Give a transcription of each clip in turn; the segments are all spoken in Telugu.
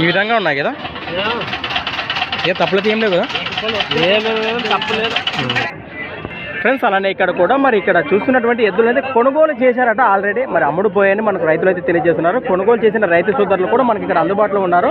ఈ విధంగా ఉన్నాయి కదా? ఏ తప్పులైతే ఏం లేవు కదా? ఫ్రెండ్స్ అలానే ఇక్కడ కూడా మరి ఇక్కడ చూస్తున్నటువంటి ఎద్దులు అయితే కొనుగోలు చేశారట ఆల్రెడీ. మరి అమ్ముడు పోయాయని మనకు రైతులు అయితే తెలియజేస్తున్నారు. కొనుగోలు చేసిన రైతు సోదరులు కూడా మనకి ఇక్కడ అందుబాటులో ఉన్నారు.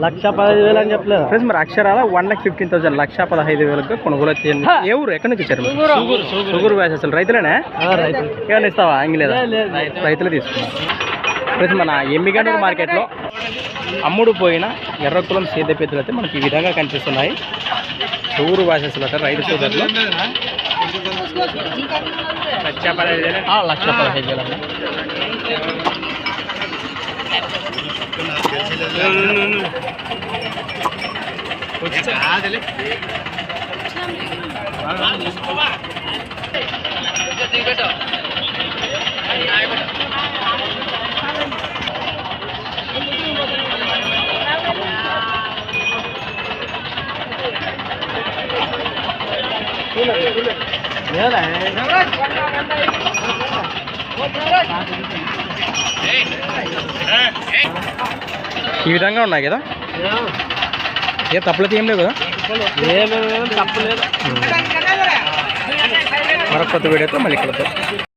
లక్ష పదహైదు వేలు అని చెప్పలేదు. ఫ్రెండ్స్ మరి అక్షరాల వన్ లాక్ ఫిఫ్టీన్ థౌసండ్ లక్ష పదహైదు వేలకు కొనుగోలు చేయండి ఏ ఊరు ఎక్కడి నుంచి వచ్చారు? సుగురు. వ్యాస అసలు రైతులేనే? రైతు ఏమైనా ఇస్తావా? ఇంగ్లేదా లేదు, లేదు. రైతులు తీసుకున్నారు. ఫ్రెండ్స్ మన ఎమ్మిగడ్డ మార్కెట్లో అమ్ముడు పోయిన ఎర్రకులం సేద్య పెద్దలు అయితే మనకి ఈ విధంగా కనిపిస్తున్నాయి. ఊరు వాసస్సులు అట రైతు సోదరులు. ఆ, లక్ష పదహైదు వేలు. nhớ lại Hey! Hey! ఈ విధంగా ఉన్నాయి కదా? ఏ తప్పులైతే ఏం లేవు కదా? తప్పలేదు మరొక కొత్త వీడియోతో మళ్ళీ కలుద్దాం.